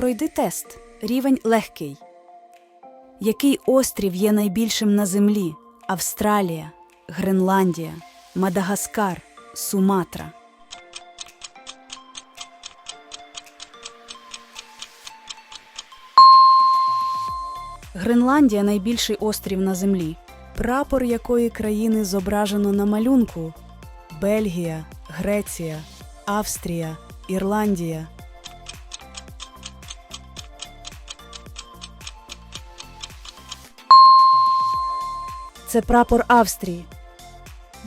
Пройди тест. Рівень легкий. Який острів є найбільшим на землі? Австралія, Гренландія, Мадагаскар, Суматра. Гренландія найбільший острів на землі. Прапор якої країни зображено на малюнку? Бельгія, Греція, Австрія, Ірландія. Це прапор Австрії.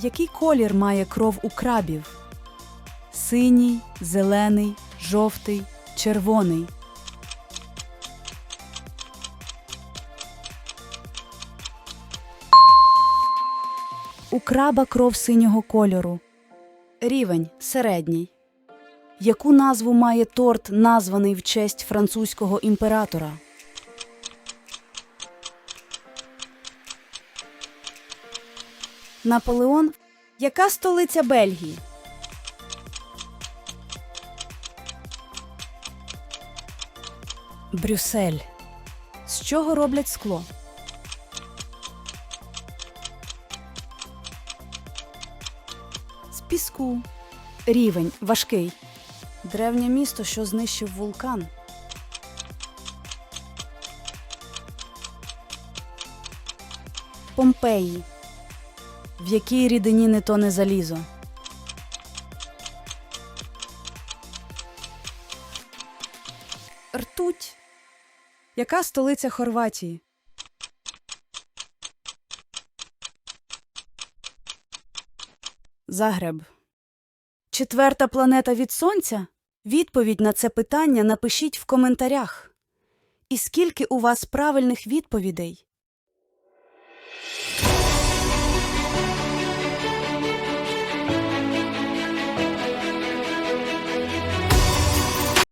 Який колір має кров у крабів? Синій, зелений, жовтий, червоний. У краба кров синього кольору. Рівень середній. Яку назву має торт, названий в честь французького імператора? Наполеон. Яка столиця Бельгії? Брюссель. З чого роблять скло? З піску. Рівень важкий. Древнє місто, що знищив вулкан. Помпеї. В якій рідині не тоне залізо? Ртуть. Яка столиця Хорватії? Загреб. Четверта планета від Сонця? Відповідь на це питання напишіть в коментарях. І скільки у вас правильних відповідей?